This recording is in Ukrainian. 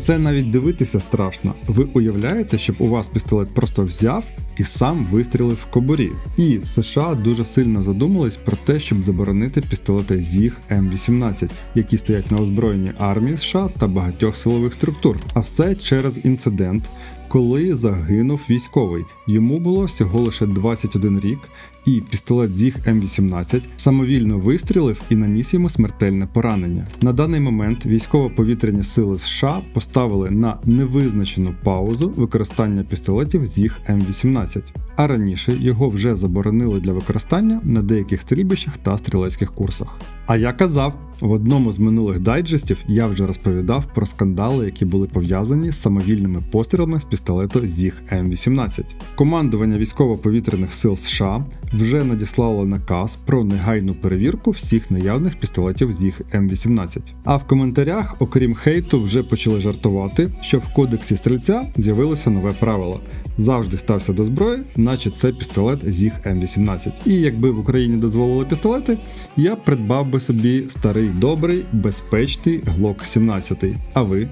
це навіть дивитися страшно. Ви уявляєте, щоб у вас пістолет просто взяв і сам вистрілив в кобурі. І в США дуже сильно задумались про те, щоб заборонити пістолети ЗІГ М18, які стоять на озброєнні армії США та багатьох силових структур. А все через інцидент, коли загинув військовий. Йому було всього лише 21 рік, і пістолет ЗІГ М18 самовільно вистрілив і наніс йому смертельне поранення. На даний момент військово-повітряні сили США поставили на невизначену паузу використання пістолетів ЗІГ М18, а раніше його вже заборонили для використання на деяких стрільбищах та стрілецьких курсах. А я казав, в одному з минулих дайджестів я вже розповідав про скандали, які були пов'язані з самовільними пострілами з пістолету ЗІГ М18. Командування військово-повітряних сил США вже надіслало наказ про негайну перевірку всіх наявних пістолетів ЗІГ М18. А в коментарях, окрім хейту, вже почали жартувати, що в кодексі стрільця з'явилося нове правило: завжди стався до зброї, наче це пістолет ЗІГ М18. І якби в Україні дозволили пістолети, я придбав би собі старий добрий безпечний Glock 17. А ви?